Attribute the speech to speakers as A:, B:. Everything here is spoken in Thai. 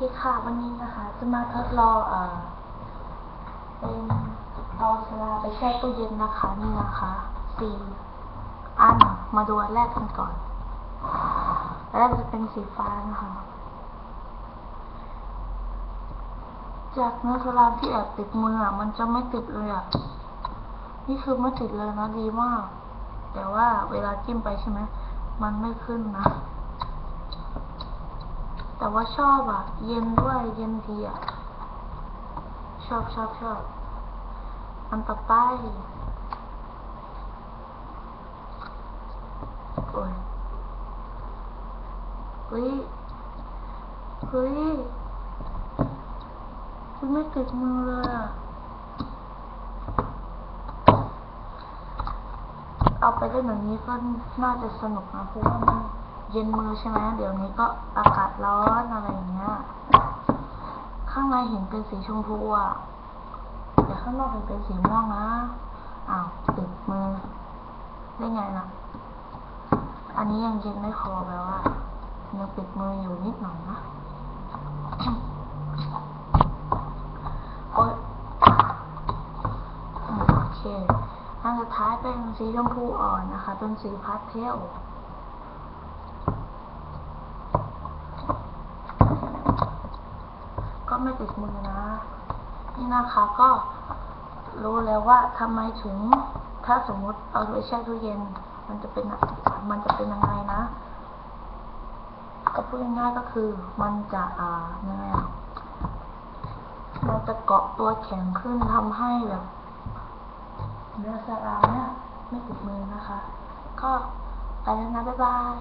A: ดีค่ะวันนี้นะคะ จะมาทดลองเอ่อเป็นเอาสลาไปแช่ตู้เย็นนะคะนี่นะคะสี่อันมาดูอันแรกกันก่อนอันแรกจะเป็นสีฟ้านะคะ จากเนื้อสลามที่แอบติดมืออะมันจะไม่ติดเลยอะนี่คือไม่ติดเลยนะดีมาก แต่ว่าเวลาจิ้มไปใช่ไหมมันไม่ขึ้นนะ แต่ว่าชอบอะ เย็นด้วยเย็นดีอะ ชอบชอบชอบอันต่อไปโอ้ยเฮ้ยเฮ้ยมันไม่ติดมือเลยอะเอาไปเล่นแบบนี้ก็น่าจะสนุกนะเพราะว่ามันเย็นมือใช่ไหมเดี๋ยวนี้ก็อากาศ ร้อนอะไรอย่างเงี้ย ข้างในเห็นเป็นสีชมพูอะแต่ข้างนอกเห็นเป็นสีม่วงนะอ้าวติดมือได้ไงล่ะ อันนี้ยังเย็นไม่พอแปลว่ายังติดมืออยู่นิดหน่อยนะโอ๊ยโอเคอันสุดท้ายเป็นสีชมพูอ่อนนะคะ เป็นสีพาสเทล ก็ ไม่ติดมือนะ นี่นะคะก็รู้แล้วว่าทำไมถึงถ้าสมมุติเอาไปแช่ตู้เย็น มันจะเป็นมันจะเป็นยังไงนะก็พูดง่ายๆก็คือมันจะอ่ายังไงอะมันจะเกาะตัวแข็งขึ้นทำให้แบบเนื้อสลาเนี่ยไม่ติดมือนะคะ ก็ไปแล้วนะบ๊ายบาย